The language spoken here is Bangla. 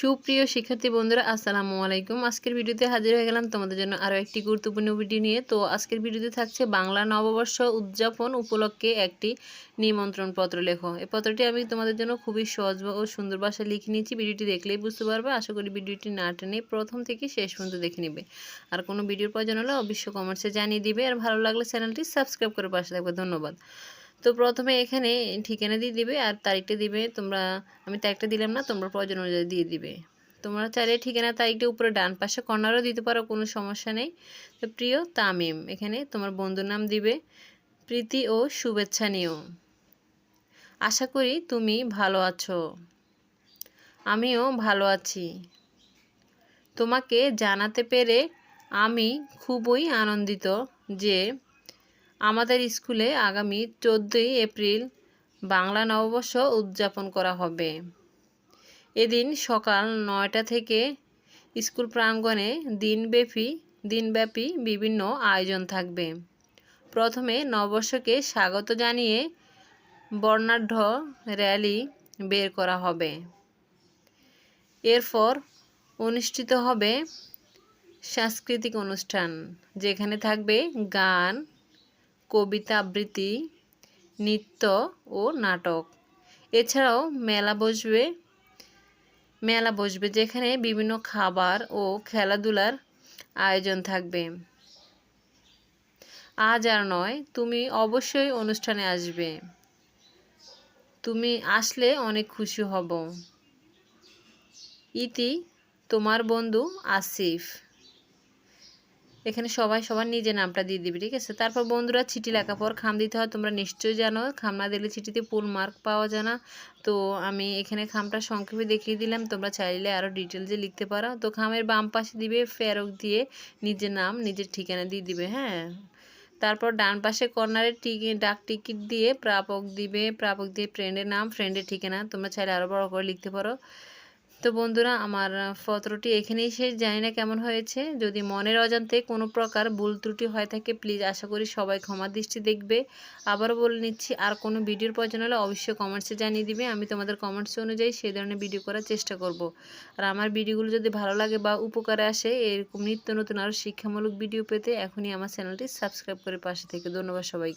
সুপ্রিয় শিক্ষার্থী বন্ধুরা, আসসালামু আলাইকুম। আজকের ভিডিওতে হাজির হয়ে গেলাম তোমাদের জন্য আরও একটি গুরুত্বপূর্ণ ভিডিও নিয়ে। তো আজকের ভিডিওতে থাকছে বাংলা নববর্ষ উদযাপন উপলক্ষে একটি নিমন্ত্রণ পত্র লেখো। এই পত্রটি আমি তোমাদের জন্য খুবই সহজ ও সুন্দর ভাষায় লিখে নিয়েছি। ভিডিওটি দেখলেই বুঝতে পারবে। আশা করি ভিডিওটি না টেনে প্রথম থেকে শেষ পর্যন্ত দেখে নেবে। আর কোনো ভিডিওর প্রয়োজন হলে অবশ্যই কমেন্টসে জানিয়ে দিবে। আর ভালো লাগলে চ্যানেলটি সাবস্ক্রাইব করে পাশে থাকবে। ধন্যবাদ। তো প্রথমে এখানে ঠিকানা দিয়ে দিবে আর তারিখটা দিবে তোমরা, আমি তারিখটা দিলাম না, তোমরা প্রয়োজন অনুযায়ী দিয়ে দিবে। তোমরা চাইলে ঠিকানা, তারিখটা উপরে ডান পাশে কর্নারও দিতে পারো, কোনো সমস্যা নেই। তো প্রিয় তামিম, এখানে তোমার বন্ধুর নাম দিবে। প্রীতি ও শুভেচ্ছা নিও। আশা করি তুমি ভালো আছো। আমিও ভালো আছি। তোমাকে জানাতে পেরে আমি খুবই আনন্দিত যে আমাদের স্কুলে আগামী চোদ্দোই এপ্রিল বাংলা নববর্ষ উদযাপন করা হবে। এদিন সকাল নয়টা থেকে স্কুল প্রাঙ্গণে দিনব্যাপী দিনব্যাপী বিভিন্ন আয়োজন থাকবে। প্রথমে নববর্ষকে স্বাগত জানিয়ে বর্ণাঢ্য র্যালি বের করা হবে। এরপর অনুষ্ঠিত হবে সাংস্কৃতিক অনুষ্ঠান, যেখানে থাকবে গান কবিতা আবৃত্তি নৃত্য ও নাটক। এছাড়াও মেলা বসবে মেলা বসবে যেখানে বিভিন্ন খাবার ও খেলাধুলার আয়োজন থাকবে। আজ আর নয়, তুমি অবশ্যই অনুষ্ঠানে আসবে। তুমি আসলে অনেক খুশি হব। ইতি তোমার বন্ধু আসিফ। এখানে সবাই সবার নিজের নামটা দিয়ে দিবে, ঠিক আছে? তারপর বন্ধুরা চিঠি লেখা পর খাম দিতে হয়, তোমরা নিশ্চয়ই জানো। খাম না দিলে চিঠিতে ফুল মার্ক পাওয়া যায় না। তো আমি এখানে খামটা সংক্ষেপে দেখিয়ে দিলাম, তোমরা চাইলে আরও ডিটেলসে লিখতে পারো। তো খামের বাম পাশে দিবে ফেরক দিয়ে নিজের নাম, নিজের ঠিকানা দিয়ে দিবে হ্যাঁ? তারপর ডান পাশে কর্নারে টিকি, ডাক টিকিট দিয়ে প্রাপক দিবে, প্রাপক দিয়ে ফ্রেন্ডের নাম ফ্রেন্ডের ঠিকানা, তোমরা চাইলে আরও বড় করে লিখতে পারো। তো বন্ধুরা, আমার পত্রটি এখানেই শেষ। জানি না কেমন হয়েছে। যদি মনের অজান্তে কোনো প্রকার ভুল ত্রুটি হয়ে থাকে প্লিজ আশা করি সবাই ক্ষমা দৃষ্টি দেখবে। আবারও বলে নিচ্ছি, আর কোনো ভিডিওর প্রয়োজন হলে অবশ্যই কমেন্টসে জানিয়ে দিবে। আমি তোমাদের কমেন্টস অনুযায়ী সেই ধরনের ভিডিও করার চেষ্টা করব। আর আমার ভিডিওগুলো যদি ভালো লাগে বা উপকারে আসে, এরকম নিত্য নতুন আরও শিক্ষামূলক ভিডিও পেতে এখনই আমার চ্যানেলটি সাবস্ক্রাইব করে পাশে থেকে। ধন্যবাদ সবাইকে।